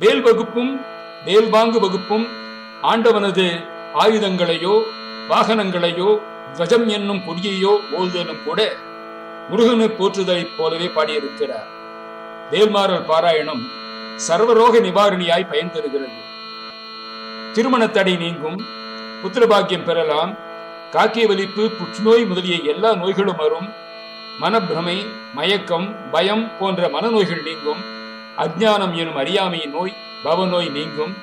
வேல் வகுப்பும் வேல்வாங்கு வகுப்பும் ஆண்டவனது ஆயுதங்களையோ வாகனங்களையோ துவஜம் என்னும் கொடியையோ ஓதுதலும் கூட முருகனை போற்றுதலைப் போலவே பாடியிருக்கிறார். வேல்மாறல் பாராயணம் சர்வரோக நிவாரணியாய் பயன் தருகிறது திருமணத்தடை நீங்கும் புத்திரபாக்கியம் பெறலாம் காக்கிய வலிப்பு புற்றுநோய் முதலிய எல்லா நோய்களும் வரும் மனப்பிரமை மயக்கம் பயம் போன்ற மனநோய்கள் நீங்கும் அஜ்ஞானம் எனும் அறியாமையின் நோய் பவநோய் நீங்கும்.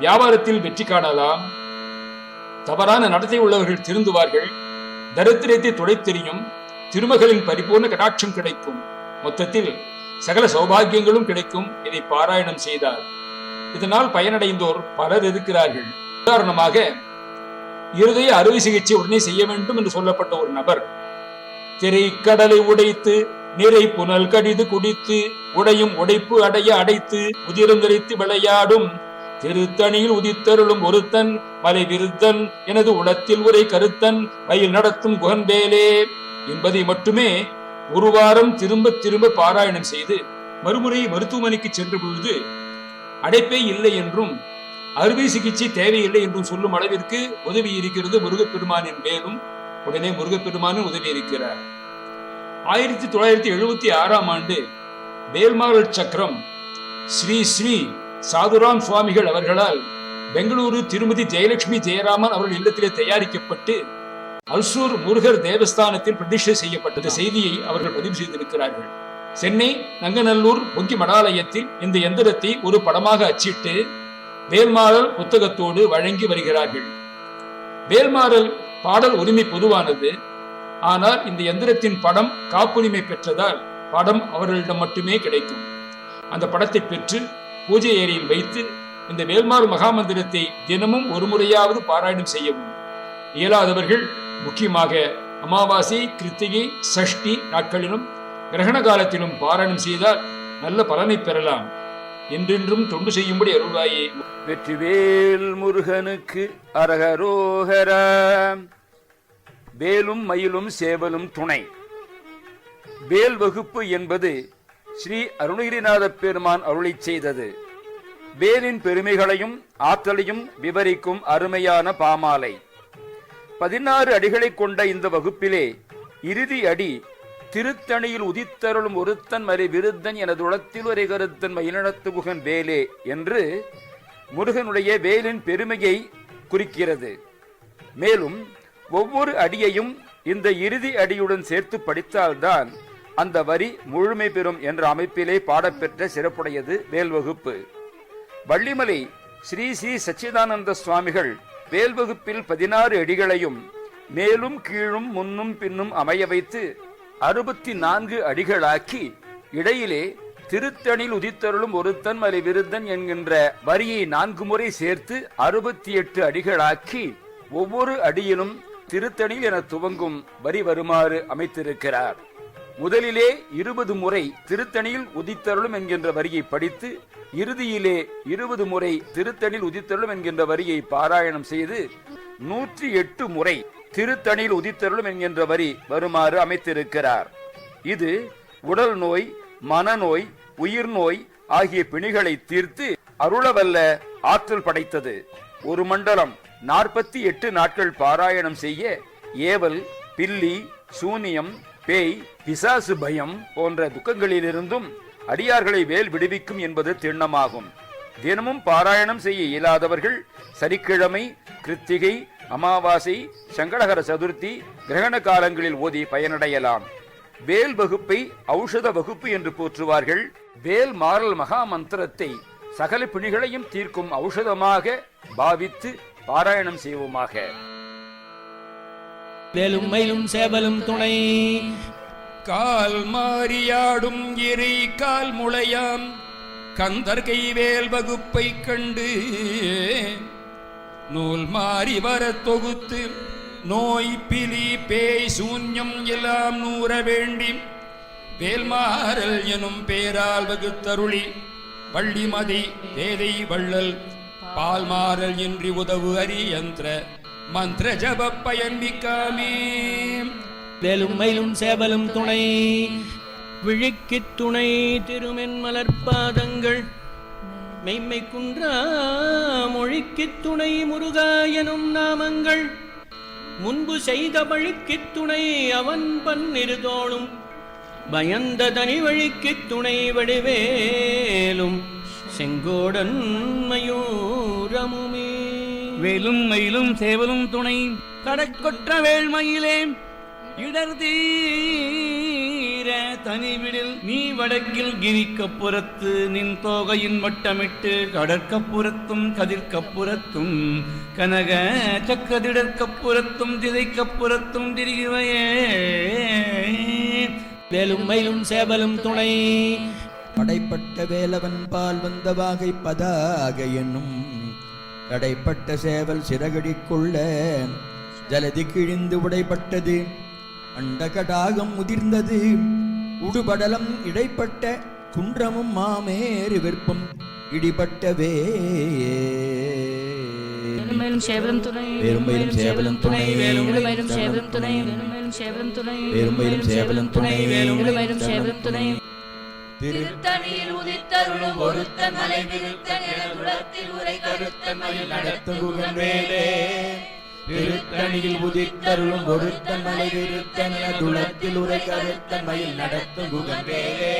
வியாபாரத்தில் வெற்றி காணலாம். தவறான நடத்தை உள்ளவர்கள் திருந்துவார்கள். தரித்திரத்தை துடைத்தெறியும் திருமகளின் பரிபூர்ண கடாட்சம் கிடைக்கும். மொத்தத்தில் சகல சௌபாகியங்களும் கிடைக்கும் இதை பாராயணம் செய்தார். இதனால் பயனடைந்தோர் பலர் இருக்கிறார்கள். உதாரணமாக இருதய அறுவை சிகிச்சை உடனே செய்ய வேண்டும் என்று சொல்லப்பட்ட ஒரு நபர் திரை கடலை உடைத்து நிறை புனல் கடிது குடித்து உடையும் உடைப்பு அடைய அடைத்து உதிரந்தரித்து விளையாடும். திருத்தணியில் உதித்தருளும் ஒருத்தன் மலை விருத்தன் எனது உளத்தில் உரை கருத்தன் வயல் நடத்தும் குகன்வேலே என்பதை மட்டுமே ஒரு வாரம் திரும்ப திரும்ப பாராயணம் செய்து மறுமுறை மருத்துவமனைக்கு சென்ற பொழுது அடைப்பே இல்லை என்றும் அறுவை சிகிச்சை தேவையில்லை என்றும் சொல்லும் அளவிற்கு உதவி இருக்கிறது முருகப்பெருமானின் மேலும் உடனே முருகப்பெருமானும் உதவி இருக்கிறார் ஆயிரத்தி தொள்ளாயிரத்தி எழுபத்தி ஆறாம் ஆண்டு வேல்மாரல் சக்கரம் ஸ்ரீ ஸ்ரீ சாதுராம் சுவாமிகள் அவர்களால் பெங்களூரு திருமதி ஜெயலட்சுமி ஜெயராமன் அவர்கள் இல்லத்திலே தயாரிக்கப்பட்டு அல்சூர் முருகர் தேவஸ்தானத்தில் பிரதிஷ்டை செய்யப்பட்டது. செய்தியை அவர்கள் பதிவு செய்திருக்கிறார்கள். சென்னை நங்கநல்லூர் பொங்கி மடாலயத்தில் இந்த எந்திரத்தை ஒரு படமாக அச்சிட்டு வேல்மாறல் புத்தகத்தோடு வழங்கி வருகிறார்கள். வேல்மாறல் பாடல் உரிமை பொதுவானது. ஆனால் இந்த எந்திரத்தின் படம் காப்புரிமை பெற்றதால் படம் அவர்களிடம் மட்டுமே கிடைக்கும். அந்த படத்தை பெற்று பூஜை ஏரியில் வைத்து இந்த வேல்மாறு மகாமந்திரத்தை தினமும் ஒரு முறையாவது பாராயணம் செய்யவும். இயலாதவர்கள் முக்கியமாக அமாவாசை கிருத்திகை சஷ்டி நாட்களிலும் கிரகண காலத்திலும் பாராயணம் செய்தால் நல்ல பலனை பெறலாம். என்றென்றும் தொண்டு செய்யும்படி அருள்வாயே. வெற்றிவேல் முருகனுக்கு அரகரோகரா. வேலும் மயிலும் சேவலும் துணை. வேல் வகுப்பு என்பது ஸ்ரீ அருணகிரிநாத பெருமான் அருளை செய்தது. வேலின் பெருமைகளையும் ஆற்றலையும் விவரிக்கும் அருமையான பாமாலை. பதினாறு அடிகளைக் கொண்ட இந்த வகுப்பிலே இறுதி அடி திருத்தணியில் உதித்தருளும் ஒருத்தன் மறை விருத்தன் எனது உளத்தில் ஒரு கருத்தன் மயிலனத்து குகன் வேலே என்று முருகனுடைய வேலின் பெருமையை குறிக்கிறது. மேலும் ஒவ்வொரு அடியையும் இந்த இறுதி அடியுடன் சேர்த்து படித்தால்தான் அந்த வரி முழுமை பெறும் என்ற அமைப்பிலே பாடப்பெற்ற சிறப்புடையது வேல்வகுப்பு. வள்ளிமலை ஸ்ரீ ஸ்ரீ சச்சிதானந்த சுவாமிகள் வேல்வகுப்பில் பதினாறு அடிகளையும் மேலும் கீழும் முன்னும் பின்னும் அமைய வைத்து அறுபத்தி நான்கு அடிகளாக்கி இடையிலே திருத்தணில் உதித்தருளும் ஒருத்தன் மலை விருத்தன் என்கின்ற வரியை நான்கு முறை சேர்த்து அறுபத்தி எட்டு அடிகளாக்கி ஒவ்வொரு அடியிலும் திருத்தணியில் என துவங்கும் வரி வருமாறு அமைத்திருக்கிறார். முதலிலே இருபது முறை திருத்தணியில் உதித்தருளும் என்கின்ற வரியை படித்து இறுதியிலே இருபது முறை திருத்தணியில் உதித்தருளும் என்கின்ற வரியை பாராயணம் செய்து நூற்றி எட்டு முறை திருத்தணியில் உதித்தருளும் என்கின்ற வரி வருமாறு அமைத்திருக்கிறார். இது உடல் நோய் மனநோய் உயிர் நோய் ஆகிய பிணிகளை தீர்த்து அருளவல்ல ஆற்றல் படைத்தது. ஒரு மண்டலம் நாற்பத்தி எட்டு நாட்கள் பாராயணம் செய்ய ஏவல் பில்லி சூனியம் பேய் பிசாசு பயம் போன்ற துக்கங்களிலிருந்தும் அடியார்களை வேல் விடுவிக்கும் என்பது திண்ணமாகும். தினமும் பாராயணம் செய்ய இயலாதவர்கள் சனிக்கிழமை கிருத்திகை அமாவாசை சங்கடகர சதுர்த்தி கிரகண காலங்களில் ஓதி பயனடையலாம். வேல் வகுப்பை ஔஷத வகுப்பு என்று போற்றுவார்கள். வேல் மாறல் மகா மந்திரத்தை சகல பிணிகளையும் தீர்க்கும் ஔஷதமாக பாவித்து பாராயணம் செய்வோமாக. வேலும் மயிலும் சேவலும் துணை. கால் மாறியாடும் இறை கால் முளையாம். கந்தர் கைவேல் வகுப்பை கண்டு நூல் மாறி வர தொகுத்து நோய் பிலி பேய் சூன்யம் எல்லாம் நூற வேண்டி வேல்மாறல் எனும் பேரால் வகுத்தருளி வள்ளிமதி வேதை வள்ளல் பால்மாறல் இன்றி உதவு அரியந்திர மந்திர ஜப பயன்பிக்காமே வேலும் மயிலும் சேவலும் துணை விழிக்கு துணை திருமென் மலர்பாதங்கள் மெய்மை குன்றா மொழிக்கு துணை முருகா எனும் நாமங்கள் முன்பு செய்த வழிக்குத் துணை அவன் பன்னிருதோளும் பயந்த தனி வழிக்கு துணை வடிவேலும். செங்கோடன் மயூரமுமே வேலும் மயிலும் சேவலும் துணை கடற்கொற்ற வேள்மயிலே. இடர் தீர தனிவிடில் நீ வடக்கில் கிரிக்கப்புறத்து நின் தோகையின் வட்டமிட்டு கடற்கப்புறத்தும் கதிர்க்கப்புறத்தும் கனக சக்கதிடற்கப்புறத்தும் திதைக்கப்புறத்தும் திரிகுவையே வேலும் மயிலும் சேவலும் துணை படைப்பட்ட வேலவன் பால் வந்த வாகை பதாக என்னும். தடைப்பட்ட சேவல் சிறகடிக் கொள்ள ஜலதி கிழிந்து உடைப்பட்டது. அண்டகடாகம் முதிர்ந்தது. உடுபடலம் இடைப்பட்ட குன்றமும் மாமேறு விற்பம் இடிபட்டவே மேலும் சேவலும் துணை வேலுமயிலும் சேவலும் துணை சேவலும் துணை. வேலுமயிலும் சேவலும் துணை வேலுமயிலும் சேவலும் துணை வேலுமயிலும் சேவலும் துணை. திரு திருத்தணியில் உதித்தருளும் ஒருத்தன் மலை விருத்த நிலகுலத்தில் உரை கருத்த மயில் நடத்துகுகன் வேலே திருத்தணியில் உதித்தருளும் ஒருத்தன் மலை விருத்த நிலகுலத்தில் உரை கருத்த மயில் நடத்தும் குகவேலே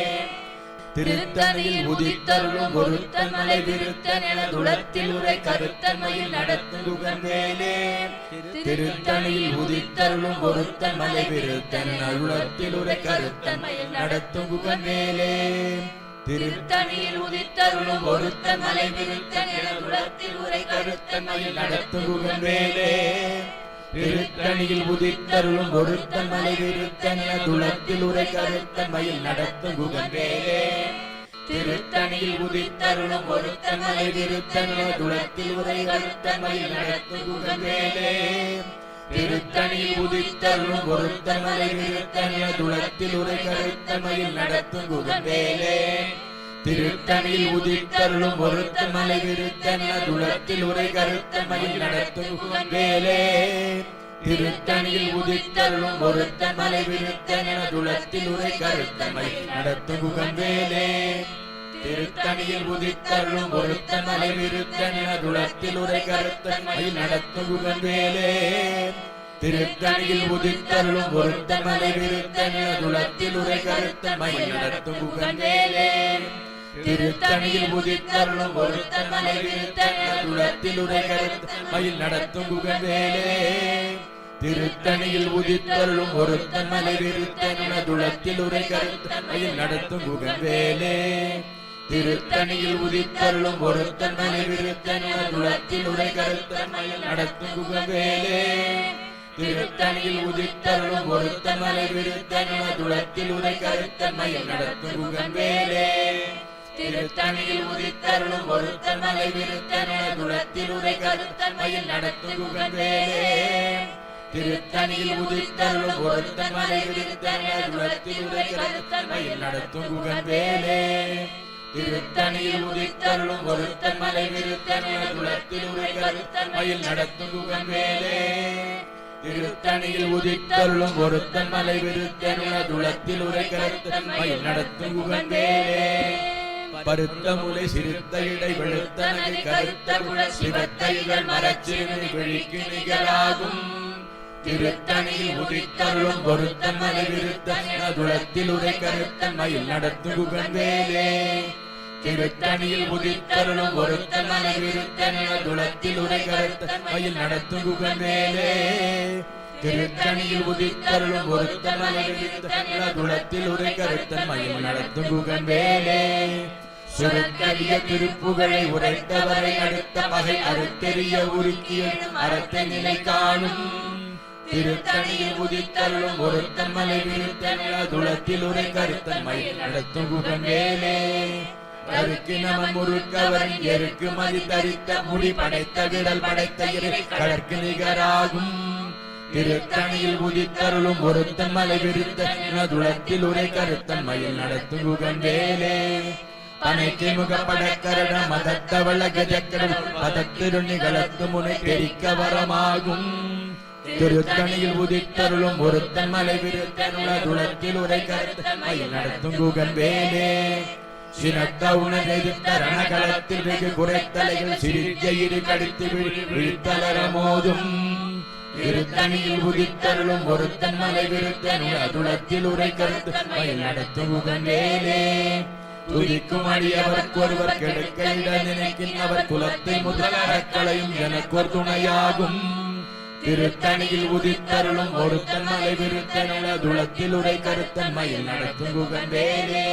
திருத்தணியில் உதித்தருளும் ஒருத்தன் மலை விருத்தன் என துளத்தில் உரை கருத்தன் மயில் நடத்தும் திருத்தணியில் உதித்தருளும் ஒருத்தன் மலை விருத்தன் என உரை கருத்தன் மயில் நடத்தும் குகவேலே திருத்தணியில் உதித்தருளும் ஒருத்தன் மலை விருத்தன் என குலத்தில் உரை கருத்தன் மயில் திருத்தணியில் உதித்தருளும் ஒருத்தன் மலை விருத்தன் துளத்தில் உரை கருத்தன் மயில் நடத்தும் குகவேலே திருத்தணியில் உதித்தருளும் ஒருத்தன் மலை விருத்தன் துளத்தில் உரை கருத்தன் மயில் நடத்தும் குகவேலே திருத்தணியில் உதித்தருளும் ஒருத்தன் மலை விருத்தன் துளத்தில் உரை கருத்தன் மயில் நடத்தும் குகவேலே திருத்தணியில் உதித்தருளும் ஒருத்த மலை விருத்தன் துளத்தில் உரை கருத்த மயில் நடத்தும் வேலே. திருத்தணியில் உதித்தருளும் ஒருத்த மலை விருத்தன் துளத்தில் உரை கருத்த மயில் நடத்தும் முகம் வேலே. திருத்தணியில் உதித்தருளும் ஒருத்த மலை விருத்தன் துளத்தில் உரை கருத்த மயில் நடத்தும் முகம் வேலே. திருத்தணியில் உதித்தருளும் ஒருத்த மலை விருத்தன் துளத்தில் உரை கருத்த மயில் நடத்தும் முகம் வேலே. திருத்தணியில் உதித்தருளும் ஒருத்தன் மலை விருத்தன் உரை கருத்தன் மயில் நடத்தும் குகவேலே திருத்தணியில் உதித்தருளும் ஒருத்தன் மலை விருத்தன் துளத்தில் உரை கருத்து மயில் நடத்தும் குகவேலே திருத்தணியில் உதித்தருளும் ஒருத்தன் மலை விருத்தன் துளத்தில் உரை கருத்து மயில் நடத்தும் குகவேலே திருத்தணியில் உதித்தருளும் ஒருத்தன் மலை விருத்தன் துளத்தில் உரை கருத்தன் மயில் நடத்தும் குகவேலே திருத்தணியில் உதித்தருளும் ஒருத்தன் மலை விருத்தன குலத்தில் உரை கருத்தன்மையில் நடத்து நடத்தும் திருத்தணியில் உதித்தருளும் ஒருத்தன் மலை விருத்தன குலத்தில் உரை கருத்தன்மையில் நடத்து நடத்தும் திருத்தணியில் உதித்தருளும் ஒருத்தன் மலை விருத்தன குலத்தில் உரை கருத்தன்மையில் நடத்து நடத்தும் திருத்தணியில் உதித்தருளும் ஒருத்தன் மலை விருத்தன என துளத்தில் உரை கருத்தன்மையில் நடத்து நடத்தும் பருத்த முலை சிறுத்த இடை வெளுத்தனது கருத்த குழல் சிவத்த இதழ் மரச்சிறுமி விழிக்கு நிகராகும் திருத்தணியில் உதித்தருளும் ஒருத்தன் மலை விருத்தன் துளத்தில் உரை கருத்தன் மயில் நடத்தும் குகவேலே திருத்தணியில் உதித்தருளும் ஒருத்தன் மலை விருத்தன் துளத்தில் உரை கருத்தன் மயில் நடத்தும் குகவேலே திருத்தணியில் உதித்தருளும் ஒருத்தன் மலை துளத்தில் உரை கருத்தன் மயில் நடத்தும் குகவேலே சுரக்கரிய திருப்புகளை உரைத்தவரை அடுத்த பகை அறுத்தெறிய உருக்கிய அறத்த நிலை காணும். திருத்தணியில் உதித்தருளும் ஒருத்தன் மலை விருத்தன் என துளத்தில் உரை கருத்தன் மயில் நடத்தும் குகவேலே வேலே நம எருக்கு மதி தரித்த முடி படைத்த விடல் படைத்த இறை கடற்கு நிகராகும். திருத்தணியில் உதித்தருளும் ஒருத்தன் மலை விருத்த துளத்தில் உரை கருத்தன் மயில் நடத்தும் குகன் வேலே பனைக்கு முகப்படக்கரட மதத்தவள கஜக்கரல் பதத்திருணிகளத்து முனை தெரிக்க வரமாகும். திருத்தணியில் உதித்தருளும் ஒருத்தன் மலை விருத்தன் துளத்தில் உரை கருத்தன் மயில் நடத்தும் குகன் வேலே சினத்த உணர்ந்த ரணகலத்தில் வெகு குறைத்தலைகள் சிரித்த இரு கடித்து விழித்தலர மோதும். இருத்தணியில் உதித்தருளும் ஒருத்தன் மலை விருத்தனி அதுலத்தில் உரை கருத்து. மயில் நடத்தும் உகந்தேலே துதிக்கும் அடியவர்க்கு ஒருவர் கெடுக்க இட நினைக்கின்றவர் குலத்தை முதல் அறக்களையும் எனக்கொரு துணையாகும். திருத்தணியில் உதித்தருளும் ஒருத்தன் மலை விருத்தன் துளத்தில் உரை கருத்தன் மயில் நடத்தும் குகந்தேலே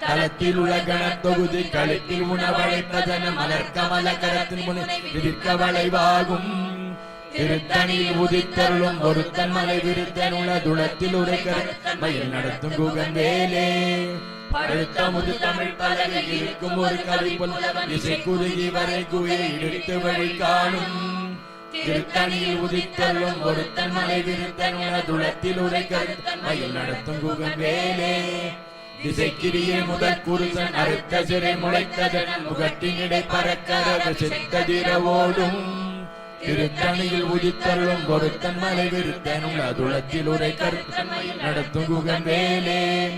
தளத்தில் உள்ள கணத்தொகுதி கழுத்தில் உணவழைப்பதன மலர் கமல கரத்தின் முனை விதிர்க்க வளைவாகும். திருத்தணி உதித்தருளும் ஒருத்தன் மலை விருத்தன் உள்ள துளத்தில் உரை மயில் நடத்தும் குகந்தேலே பழுத்த முது தமிழ் பலகை இருக்கும் ஒரு கவி இசை குறுகி வரை குயை இடித்து வழி காணும். திருத்தணியில் உதித்தருளும் ஒருத்தன் மலை விருத்தன் உள்ள துளத்தில் உரை மயில் நடத்தும் குகந்தேலே திசைக்கிரியே முதற் குருசன் அறுத்த சிறை முளைத்ததன் முகத்தினிடை முகட்டினிடை பறக்கரக ஓடும். திருத்தணியில் உதித்தருளும் பொருத்தன் மலை விருத்தனும் அதுளத்தில் உரை கருத்தன் நடத்தும் குகந்தேலே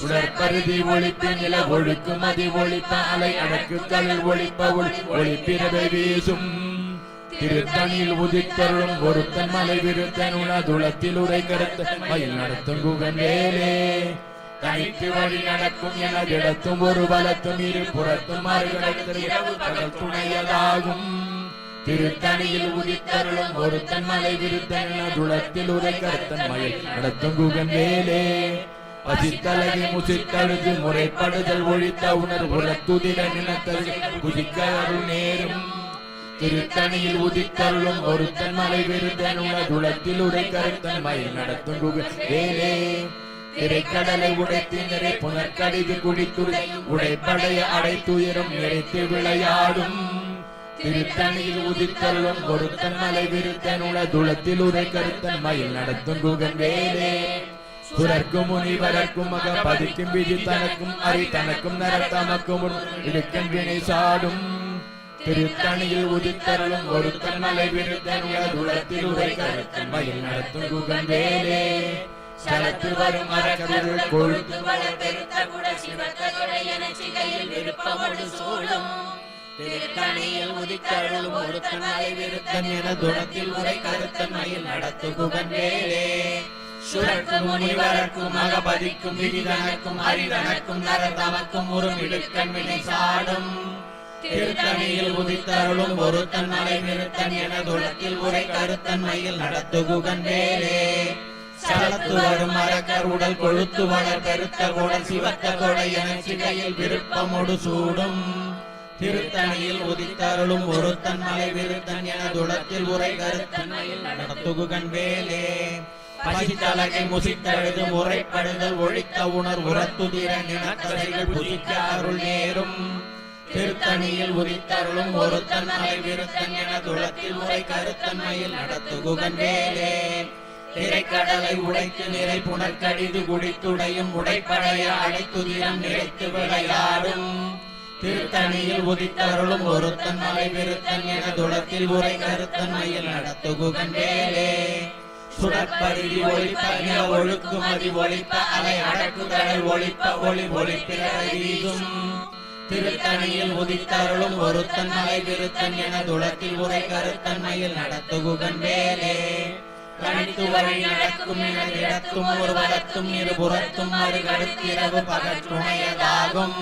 சுடற்பருதி ஒளிப்பு நில ஒழுக்கும் அதி ஒளிப்ப அலை அடக்கு கடல் ஒழிப்ப ஒளி ஒளிப்பிறவை வீசும். திருத்தணியில் உதித்தருளும் பொருத்தன் மலை விருத்தனும் உணதுளத்தில் உரை கருத்த மயில் நடத்தும் குகன் வேலே. தனித்து வழி நடக்கும் என இடத்தும் ஒரு பலத்தும் இரு புறத்தும் மறுகடத்தில் இரவு கடல் துணையதாகும். திருத்தணியில் உதித்தருளும் ஒருத்தன் மலை விருத்தன் துளத்தில் உரை கருத்தன் மழை நடத்தும் குகந்தேலே பசித்தலகி முசித்தழுது முறைப்படுதல் ஒழித்த உணர் உலத்துதிர நினைத்தது குதிக்க அருள் நேரும். திருத்தணியில் உதித்தருளும் ஒருத்தன் மலை விருந்தன் உணதுளத்தில் உரை கருத்தன் மயில் நடத்தும் குகந்தேலே திரைக்கடலை உடைத்து நிறை புனற்கடிது குடித்துரை உடைப்படைய அடைத்துயரும் நிறைத்து விளையாடும். திருத்தணியில் உதித்தருளும் கொடுத்தன் மலை விருத்தன் உளதுளத்தில் உரை கருத்தன் மயில் நடத்தும் குகன் வேலே. சுரர்க்கும் முனிவரர்க்கும் மக பதிக்கும் விதி தனக்கும் அறி தனக்கும் நரத்தமக்கும் இடுக்கும் வினை சாடும். திருத்தணியில் உதித்தருளும் ஒருத்தன் மலை விருத்தன் உளதுளத்தில் உரை கருத்தன் மயில் நடத்தும் குகன் வேலே. சலத்து வரும் மரக்கருள் கொழுத்து வளர் பெருத்த குட சிவத்த கொடை என சிகையில் விருப்பமொடு சூழும். திருத்தணியில் உதித்தருளும் ஒருத்தன் மலை விருத்தன் என துணத்தில் உரை கருத்தன் மயில் நடத்து குகன் வேலே சுரர்க்கும் முனிவரர்க்கும் மகபதிக்கும் விதிதனக்கும் அரிதனக்கும் நரதமக்கும் ஒரு இடுக்கண் வினை சாடும். திருத்தணியில் உதித்தருளும் ஒருத்தன் மலை விருத்தன் என துளத்தில் உரை கருத்தன் மயில் நடத்து குகன் வேலே சலத்து வரும் மரக்கர் உடல் கொழுத்து வளர் பெருத்த குடல் சிவத்த கொடை என சிகையில் விருப்பமொடு சூடும். திருத்தணியில் உதித்தருளும் ஒருத்தன் மலை விருத்தன் என துளத்தில் உரை கருத்தன் மயில் நடத்துகுகன் பசித்தலகை முசித்தழுது முறைப்படுதல் ஒழித்த உணர் உரத்துதிர நினக்கதைகள் புதிக்க அருள் நேரும். திருத்தணியில் உதித்தருளும் ஒருத்தன் மலை விருத்தன் என துளத்தில் உரை கருத்தன்மையில் நடத்துகுகன் வேலே திரைக்கடலை உடைத்து நிறை புனற்கடிது குடித்துடையும் உடைப்படைய அடைத்துதிரம் நிறைத்து விளையாடும். திருத்தணியில் உதித்தருளும் ஒருத்தன் மலை விருத்தன் என துளத்தில் உரை கருத்தன்மையில் நடத்துகுகன் வேலே சுடற்பருதி ஒழிப்ப நில ஒழுக்குமதி ஒழிப்ப அலை அடக்குதலை ஒழிப்ப ஒளி ஒழிப்பிற வீசும் திருத்தணியில் உதித்தருளும் ஒருத்தன் மலை விருத்தன் என துளத்தில் உரை கருத்தன்மையில் நடத்துகுகன் வேலே கணித்து வழி நடக்கும் என இடத்தும் ஒரு வளத்தும் இருபுறத்தும் மறுகடுத்திரவு பகற்றுணையதாகும்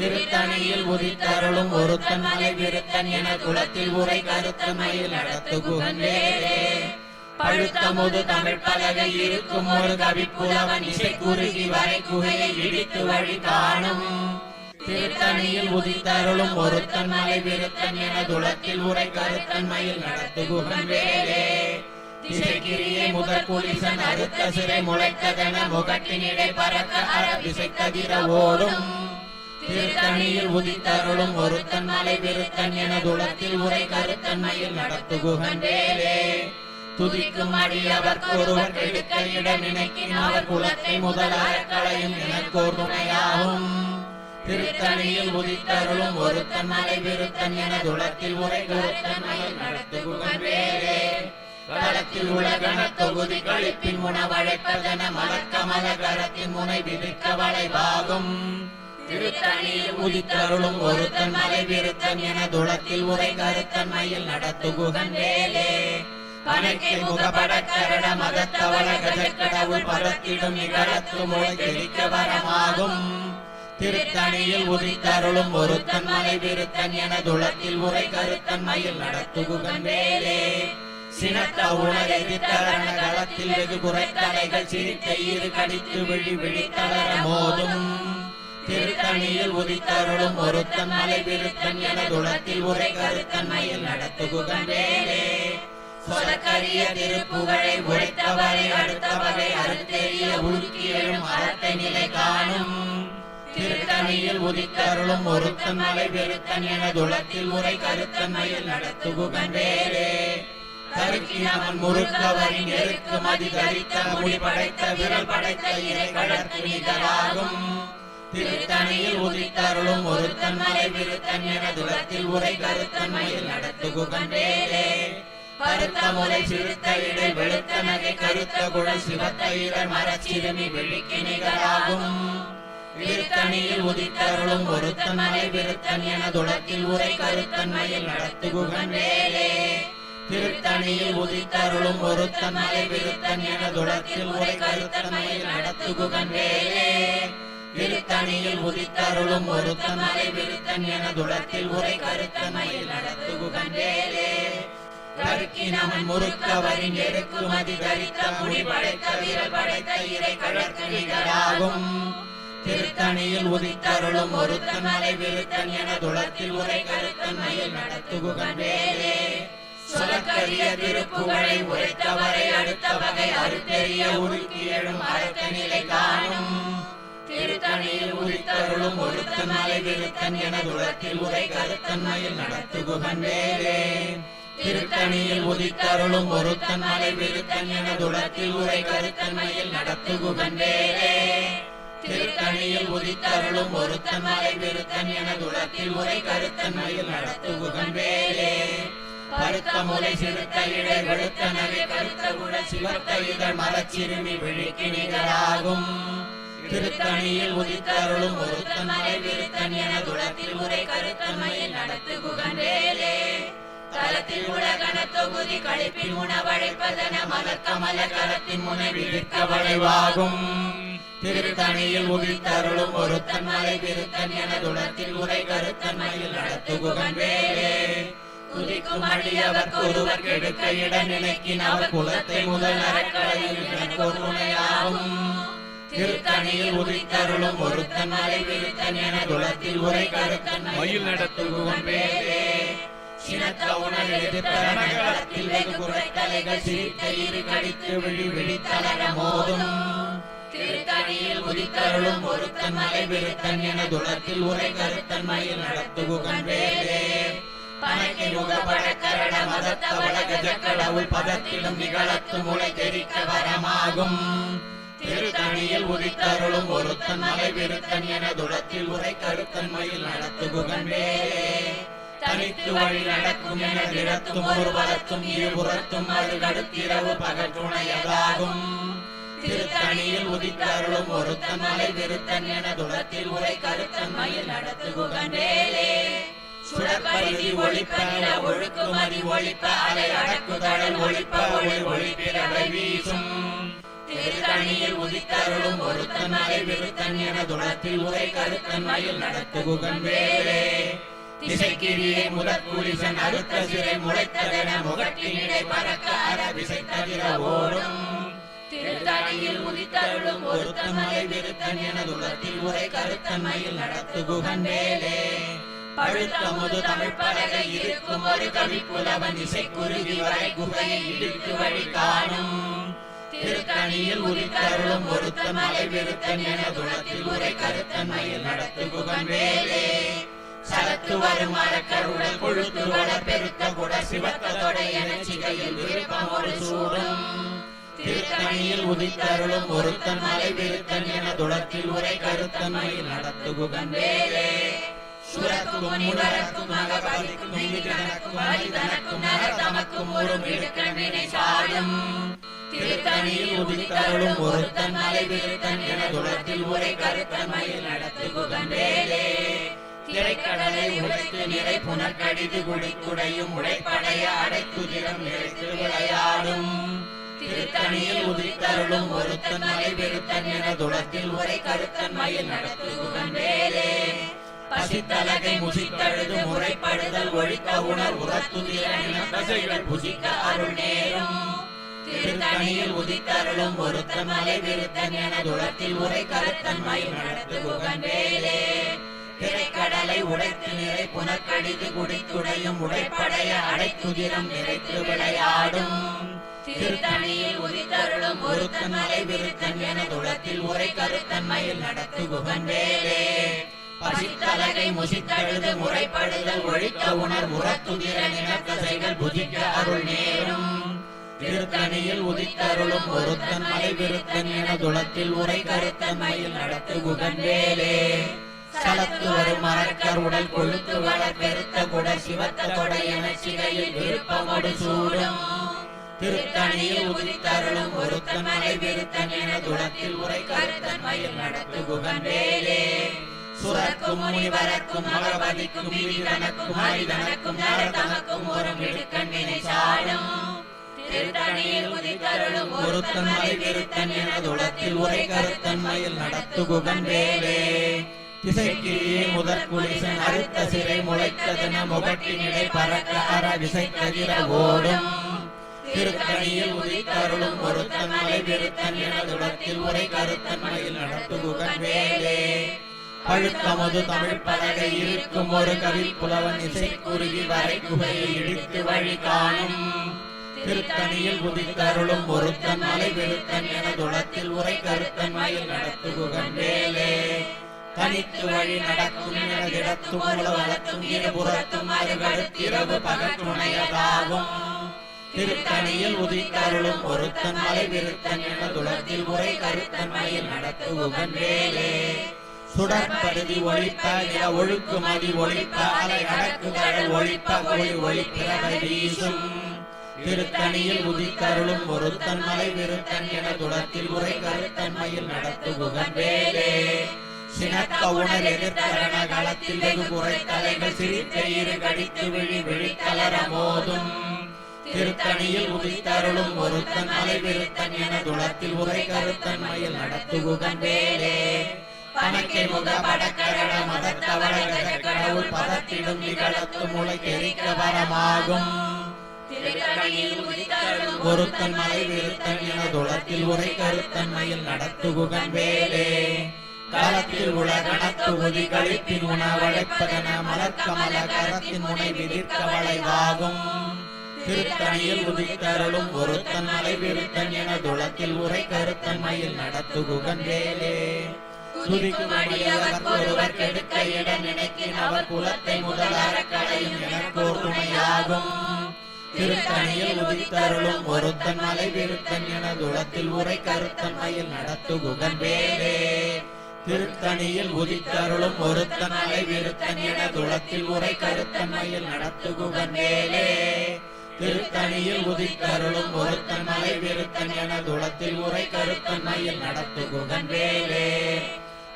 திருத்தணியில் உதித்தருளும் ஒருத்தன் மலை விருத்தன் என குலத்தில் உரை கருத்தமையில் நடத்துகுகன் வேலே பழுத்த முது தமிழ் பலகை இருக்கும் ஒரு கவிப்புலவன் இசை குறுகி வரை குகையை இடித்து வழி காணும். திருத்தணியில் உதித்தருளும் ஒருத்தன் மலை விருத்தன் என துளத்தில் உரை கருத்தன்மையில் நடத்துகுகன் வேலே திசைக்கிரியை முதற் குளிசன் அறுத்த சிறை முளைத்ததென முகட்டினிடை பறக்க அற திசை கதிர ஓடும். திருத்தணியில் உதித்தருளும் ஒருத்தன் மலை விருத்தன் என துளத்தில் உரை கருத்தன்மையில் நடத்துகுகன் வேலே. துதிக்கும் அடியவர்க்கு ஒருவர் கெடுக்க இட நினைக்கின் அவர் குலத்தை முதல் அறக்களையும் எனக்கோர் துணையாகும். திருத்தணியில் உதித்தருளும் ஒருத்தன் மலை விருத்தன் என துளத்தில் உரை கருத்தன்மையில் நடத்துகுகன் வேலே. களத்தில் உள்ள கணத்தொகுதி கழிப்பின் உணவழைப்பதென மலக்கமல கரத்தின் முனை விதிக்க வளைவாகும். திருத்தணியில் உதித்தருளும் ஒருத்தன் மலை விருத்தன் என துளத்தில் உரை கருத்தன் மயில் நடத்துகுகன் வேலே பனைக்கை முகபட கரட மதத்தவள கஜக்கடவுள் பரத்திடும் இகழத்து மொழி தெரிக்க வரமாகும். திருத்தணியில் உதித்தருளும் ஒருத்தன் மலை விருத்தன் என துளத்தில் உரை கருத்தன் மயில் நடத்துகுகன் வேலே சினத்த உணரெதித்தரண களத்தில் வெகு குறைத்தலைகள் சிரித்த இரு கடித்து விழி விழித்தளர மோதும். திருத்தணியில் உதித்தருளும் ஒருத்தன் மலை விருத்தன் என துளத்தில் உரை கருத்தன்மையில் நடத்துகுகன் வேலே. சொலக்கரிய திருப்புகழை உழைத்தவரை அடுத்தவரை அறுத்தெறிய உருக்கி எழும் அறத்தை நிலை காணும். திருத்தணியில் உதித்தருளும் ஒருத்தன் மலை விருத்தன் என துளத்தில் உரை கருத்தன்மையில் நடத்துகுகன் வேலே. கருக்கினவன் முறுக்கவரின் எருக்கு மதி தரித்த முடி படைத்த விரல் படைத்த இறை கடற்கு நிகராகும் திருத்தணியில் உதித்தருளும் ஒருத்தன் மலை விருத்தன் என துளத்தில் உரை கருத்தன் மயில் நடத்துகுகன் வேலே பருத்த முலை சிறுத்த இடை வெளுத்த நகை கருத்த குழல் சிவத்த இடர் மரச்சிறுமி வெள்ளிக்கு நிகராகும் திருத்தணியில் உதித்தருளும் ஒருத்தன் மலை விருத்தன் என துளத்தில் உரை கருத்தன் மயில் நடத்துகுகன் வேலே திருத்தணியில் உதித்தருளும் ஒருத்தன் மலை விருத்தன் என துளத்தில் உரை கருத்தன் மயில் நடத்துகுகன் வேலே திருத்தணியில் உதித்தருளும் ஒருத்தன் மலை விருத்தன் என துளத்தில் உரை கருத்தன் மயில் நடத்துகுகன் வேலே கருக்கினவன் முறுக்கவரின் எருக்குமதி தரித்த முடி படைத்த வீரல் படைத்த இறை கழற்கு நிகராகும். திருத்தணியில் உதித்தருளும் ஒருத்தன் மலை விருத்தன் என துளத்தில் உரை கருத்தன் மயில் நடத்துகுகன் வேலே சொலக்கரிய திருப்புகழை உரைத்தவரை அடுத்த வகை அறுத்தெறிய உருக்கி எழும் அறத்த நிலை காணும். திருத்தணியில் உதித்தருளும் ஒருத்தன் மலை விருத்தன் என துளத்தில் உரை கருத்தன் மயில் நடத்துகுகன் வேலே திருத்தணியில் உதித்தருளும் ஒருத்தன் மலை விருத்தன் என துளத்தில் உரை கருத்தன் மயில் நடத்துகுகன் வேலே திருத்தணியில் உதித்தருளும் ஒருத்தன் மலை விருத்தன் என துளத்தில் உரை கருத்தன் மயில் நடத்துகுகன் வேலே பருத்த முலை சிறுத்த இடை வெளுத்த நகை கருத்த குழல் சிவத்த இதழ் மலச்சிறுமி விழிக்கு நிகராகும் திருத்தணியில் உதித்தருளும் ஒருத்தன் மலை விருத்தன் என துளத்தில் உரை கருத்தன் நடத்து நடத்துகுகன் வேலே. தலத்தில் உலகன தொகுதி கழிப்பில் உணவழைப்பதன மலக்கமல கரத்தின் முனை விழுக்க வளைவாகும் திருத்தணியில் உதித்தருளும் ஒருத்தன் மலை விருத்தன் என துளத்தில் உரை கருத்தன் நடத்து நடத்துகுகன் வேலே. துதிக்கும் அடியவர் ஒருவர் கெடுக்க இட நினைக்கினவர் குலத்தை முதல் அறக்கலையில் எனக்கு ஒரு முனையாகும். திருத்தணியில் உதித்தருளும் ஒருத்தன் மலை விருத்தன் என துளத்தில் உரை கருத்தன் மயில் நடத்துகுவன் வேலே சினத்த உணர் எதிர்த்த வெகு குறைத்தலைகள் சிரித்த இரு கடித்து விழி விழித்தளர மோதும். திருத்தணியில் உதித்தருளும் ஒருத்தன் மலை விருத்தன் என உரை கருத்தன் மயில் நடத்துகுகன் வேலே பதத்திலும் நிகழத்து முளை தெரிக்க வரமாகும். திருத்தணியில் உதித்தருளும் ஒருத்தன் மலை விருத்தன் என துளத்தில் உரை கருத்தன்மையில் மயில் நடத்துகுகன் தனித்து வழி நடக்கும் என திடத்தும் ஒரு பலத்தும் இருபுறத்தும் அது கடுத்திரவு பகற்றுணையதாகும் திருத்தணியில் உதித்தருளும் ஒருத்தன் மலை விருத்தன் என துடத்தில் உரை கருத்தன்மையில் மயில் நடத்துகுகன் சுடற்பரிதி ஒழிப்ப நில ஒழுக்குமதி ஒழிப்ப அலை அடக்குதழல் ஒழிப்ப ஒளி ஒழிப்பில் அலை வீசும். திருத்தணியில் உதித்தருளும் ஒருத்தன் அலை விருத்தன் என துணத்தில் உரை கருத்தன் மயில் நடத்துகுகன் வேலே திசைக்கிரியை முதற்குலிசன் அறுத்த சிறை முளைத்ததென முகட்டினிடை பறக்க அற விசைத்தகிற ஓடும். திருத்தணியில் உதித்தருளும் ஒருத்தன் அலை விருத்தன் என துணத்தில் உரை கருத்தன் மயில் நடத்துகுகன் வேலே பழுத்த முது தமிழ் பலகை இருக்கும் ஒரு கவிப்புலவன் இசைக்குருவி வரை குகையை இழுத்து வழி காணும். திருத்தணியில் உதித்தருளும் ஒருத்தன் மலை விருத்தன் என குணத்தில் உரை கருத்தன் மயில் நடத்துகுகன் வேலே சலத்து வரும் மரக்கருடல் கொழுத்து வளர் பெருத்த குட சிவத்ததொடை என சிகையில் விருப்பம் ஒரு சூடும். திருத்தணியில் உதித்தருளும் ஒருத்தன் மலை விருத்தன் என துளத்தில் உரை கருத்தன் மயில் நடத்துகுகன் வேலே சுரக்கும் முனிவரக்கும் மகபதிக்கும் விதிதனக்கும் அரிதனக்கும் நரதமக்கும் ஒரு மிடுக்கண்ணினை சாடும். திருத்தணியில் உதித்தருளும் ஒருத்தன் மலை விருத்தன் என துளத்தில் உரை கருத்தன் மயில் நடத்து திரைக்கடலை உடைத்து நிறை புனர்கடிது குடிக்குடையும் உடைப்படைய அடைத்துதிரம் நிறைத்து விளையாடும். திருத்தணியில் உதித்தருளும் ஒருத்தன் மலை வெறுத்தன் என துளத்தில் உரை கருத்தன் மயில் நடத்து குகந்தேலே பசித்தலகை முசித்தழுது முறைப்படுதல் ஒழித்த உணர் உரத்துதிரன் புசிக்க அருள் நேரும். திருத்தணியில் உதித்தருளும் ஒருத்தன் மலை விருத்தன் என துளத்தில் உரை கருத்தன் மயில் நடத்து வேலே. திரைக்கடலை உடைத்து நிறை புனக்கடிது குடித்துடையும் உடைப்படைய அடைத்துதிரம் நிறைத்து விளையாடும். திருத்தணியில் உதித்தருளும் ஒருத்தன் மலை விருத்தன் என துளத்தில் உரை கருத்தன் மயில் நடத்து வேலே. பசித்தலகை முசித்தழுது முறைப்படுதல் ஒழிக்க உணர் உரத்துதிர நிலக்கசைகள் புதிக்க அருள் நேரும். திருத்தணியில் உதித்தருளும் ஒருத்தன் மலை விருத்தன் என துளத்தில் உரை கருத்தன் மயில் நடத்து குகந்தேலே சலத்து வரும் மரக்கர் உடல் கொழுத்து வளர் பெருத்த குட சிவத்த கொடை என சிகையில் விருப்பமோடு சூடும். திருத்தணியில் உதித்தருளும் ஒருத்தன் மலை விருத்தன் என துளத்தில் உரை கருத்தன் மயில் நடத்து குகந்தேலே சுரக்கும் முனிவரக்கும் அகபதிக்கும் விதிதனக்கும் ஹரிதனக்கும் நரதமக்கும் ஒரு மிடுக்கண்ணினை சாடும். திருத்தணியில் உதித்தருளும் ஒருத்தன் மலை விருத்தன் என உரை கருத்தன் மயில் நடத்து குகந்தேலே திசைக்கிரியே முதற் குலிசன் அறுத்த சிறை முளைத்ததென முகட்டினிடை பறக்க அற விசை கதிர ஓடும் திருக்கணியில் உதித்தருளும் ஒருத்தன் மலை விருத்தன் என உரை கருத்தன் மயில் நடத்து பழுத்தமது தமிழ் பலகை இருக்கும் ஒரு கவி புலவன் இசை குருகி வரை குகையை இடித்து வழி காணும். திருத்தணியில் உதித்தருளும் ஒருத்தன் மலை விருத்தன் என துளத்தில் உரை கருத்தன் மயில் நடத்து வேலே தனித்து வழி நடக்கும் எனதிடத்தும் உள வளத்தும் இருபுறத்தும் அருகடுத்திரவு பகத்துணையதாகும் திருத்தணியில் உதித்தருளும் ஒருத்தன் மலை விருத்தன் என துளத்தில் உரை கருத்தன் மயில் நடத்து வேலே சுடற்பருதி ஒழிப்ப நில ஒழுக்குமதி ஒழிப்ப அலை அடக்கு கடல் ஒழிப்ப ஒளி ஒளிப்பிறவை வீசும். திருத்தணியில் உதித்தருளும் ஒருத்தன் மலை விருத்தன் என துடத்தில் உரை கருத்தன்மையில் நடத்து உகந்தேலே சினக்க உணர் எதிர்த்தரண களத்தில் வெகு குறை தலைகள் சிரித்த இரு கடித்து விழி விழித்தளர மோதும். திருத்தணியில் உதித்தருளும் ஒருத்தன் மலை விருத்தன் என துளத்தில் உரை கருத்தன்மையில் நடத்துகுகன் வேலே. பணக்கை முக படக்கரட மதத்தவள கடவுள் பதத்திடும் நிகழத்து முளை தெரிக்க வரமாகும். ஒருத்தன் மலை விருத்தன் என துளத்தில் உரை கருத்தன்மையில் நடத்துகுகன் வேலே. காலத்தில் உள்ள உதி கழிப்பின் உணவழைப்பதென மலர்க்கமல கரத்தின் முனை விதிர்க்க வளைவாகும். திருத்தணியில் உதித்தருளும் ஒருத்தன் மலை விருத்தன் என துளத்தில் உரை கருத்தன்மையில் நடத்துகுகன் வேலே. துதிக்கும் அடியவர் ஒருவர் கெடுக்க இட நினைக்கின் அவர் குலத்தை முதலார களையும் எனக்கோர் துணையாகும் திருத்தணியில் உதித்தருளும் ஒருத்தன் மலை விருத்தன் என துளத்தில் உரை கருத்தன் மயில் நடத்து குகந்தேலே திருத்தணியில் உதித்தருளும் ஒருத்தன் மலை விருத்தன் என துளத்தில் உரை கருத்தன் மயில் நடத்து வேலே. திருத்தணியில் உதித்தருளும் ஒருத்தன் மலை விருத்தன் என துளத்தில் உரை கருத்தன் மயில் நடத்து வேலே.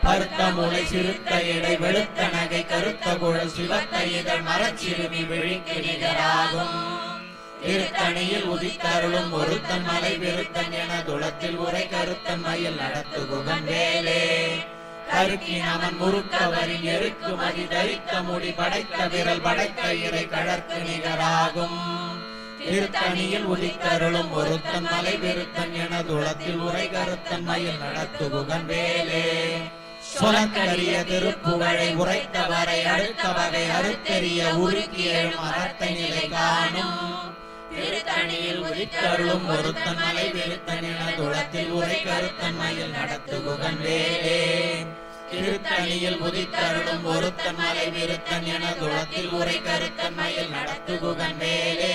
பருத்த முளை சிறுத்த எடை வெளுத்த நகை கருத்த குழல் சிவத்த இதழ் மரச்சிறுமி விழிக்கு நிகராகும். திருத்தணியில் உதித்தருளும் ஒருத்தன் மலை விருத்தன் என துளத்தில் உரை கருத்தன் மயில் நடத்து குகன் வேலே கருக்கின் அவன் முறுக்கவரின் எருக்கு மதி தரித்த முடி படைத்த விரல் படைத்த இறை கழற்கு நிகராகும். திருத்தணியில் உதித்தருளும் ஒருத்தன் மலை விருத்தன் என துளத்தில் உரை கருத்தன் மயில் நடத்து குகன் வேலே சொலக்கரிய திருப்புகழை உரைத்தவரை அடுத்த வகை அறுத்தெறிய உருக்கி எழும் அறத்தை நிலை காணும். திருத்தணியில் உதித்தருளும் ஒருத்தன் மலை விருத்தன் துளத்தில் உரை கருத்தன் மயில் நடத்து குகந்தேலே திருத்தணியில் உதித்தருளும் ஒருத்தன் மலை விருத்தன் என துளத்தில் உரை கருத்தன் மயில் நடத்து குகந்தேலே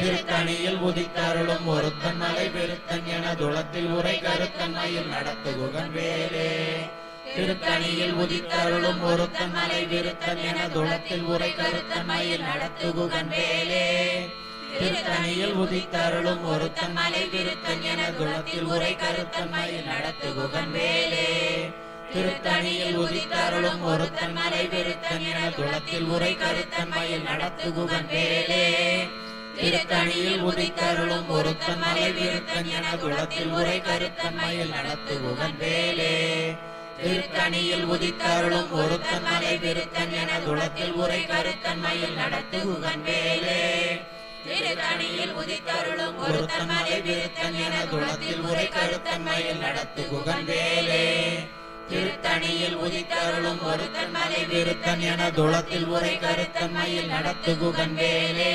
திருத்தணியில் உதித்தருளும் ஒருத்தன் மலை பெருத்தன் என துளத்தில் உரை கருத்தன்மையில் மயில் வேலே. திருத்தணியில் உதித்தருளும் ஒருத்தன் மலை விருத்தன் என துளத்தில் உரை கருத்தன்மையில் மயில் வேலே. திருத்தணியில் உதித்தருளும் ஒருத்தன் மலை விருத்தன் என துளத்தில் உரை கருத்தன்மையில் மயில் வேலே. திருத்தணியில் உதித்தருளும் ஒருத்தன் மலை விருத்தன் என துளத்தில் உரை கருத்தன்மையில் மயில் வேலே. திருத்தணியில் உதித்தருளும் ஒருத்தன் மலை விருத்தன் என குளத்தில் உரை கருத்தன் மயில் நடத்து குகன் வேலே. திருத்தணியில் உதித்தருளும் ஒருத்தன் மலை விருத்தன் என குளத்தில் உரை கருத்தன் மயில் நடத்து குகன் வேலே. திருத்தணியில் உதித்தருளும் ஒருத்தன் மலை விருத்தன் என குளத்தில் உரை கருத்தன் மயில் நடத்து குகன் வேலே. திருத்தணியில் உதித்தருளும் ஒருத்தன் மலை விருத்தன் என துளத்தில் உரை கருத்தன் மயில் நடத்து குகன் வேலே.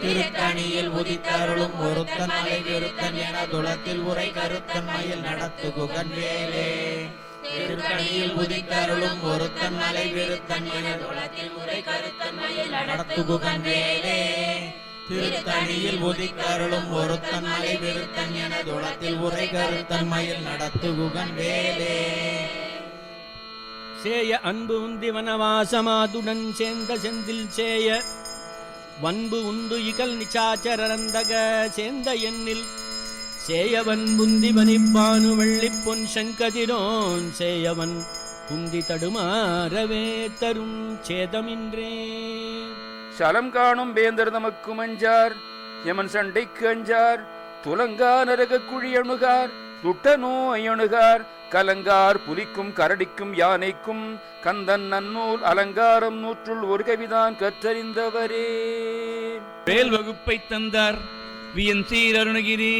திருத்தணியில் உதித்தருளும் ஒருத்தன் மலை விருத்தன் என துளத்தில் உரை கருத்தன் மயில் நடத்து குகன் வேலே திருத்தணியில் உதித்தருளும் ஒருத்தன் மலை விருத்தன் என துளத்தில் உரை கருத்தன் மயில் நடத்து குகன் வேலே திருத்தணியில் உதித்தருளும் ஒருத்தன் மலை விருத்தன் என துளத்தில் உரை கருத்தன் மயில் நடத்து குகன் வேலே சேய அன்பு உந்தி வனவாசமாதுடன் சேர்ந்த செந்தில் சேய வன்பு உண்டு இகல் நிச்சாச்சரந்தக சேர்ந்த எண்ணில். சேயவன் புந்தி வனிப்பானு வள்ளிப் பொன் சங்கதிரோன் சேயவன் புந்தி தடுமாறவே தரும் சேதமின்றே. சலம் காணும் வேந்தர் நமக்கு மஞ்சார் எமன் சண்டைக்கு அஞ்சார் துலங்கா நரக குழி அணுகார் துட்ட நோய் அணுகார் கலங்கார் புலிக்கும் கரடிக்கும் யானைக்கும் கந்தன் நன்னூல் அலங்காரம் நூற்றுள் ஒரு கவிதான் கற்றறிந்தவரே. வேல் வகுப்பை தந்தார் வியன் சீர் அருணகிரி.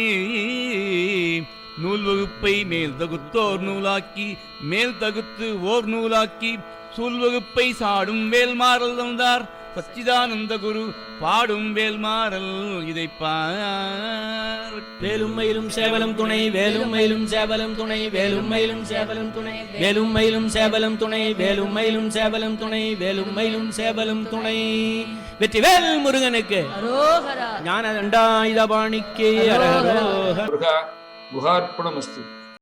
நூல் வகுப்பை மேல் தகுத்தோர் நூலாக்கி மேல் தகுத்து ஓர் நூலாக்கி சூல் வகுப்பை சாடும் வேல்மாறல் தந்தார். சச்சிதானந்த குரு பாடும் வேல்மாறல் இதை பார் வேலும் மயிலும் சேவலம் துணை வேலும் மயிலும் சேவலம் துணை வேலும் மயிலும் சேவலம் துணை வேலும் மயிலும் சேவலம் துணை வேலும் மயிலும் சேவலம் துணை வேலும் மயிலும் சேவலம் துணை. வெற்றி வேல் முருகனுக்கு ஞான தண்டாயுதபாணிக்கு குஹார்ப்பணமஸ்து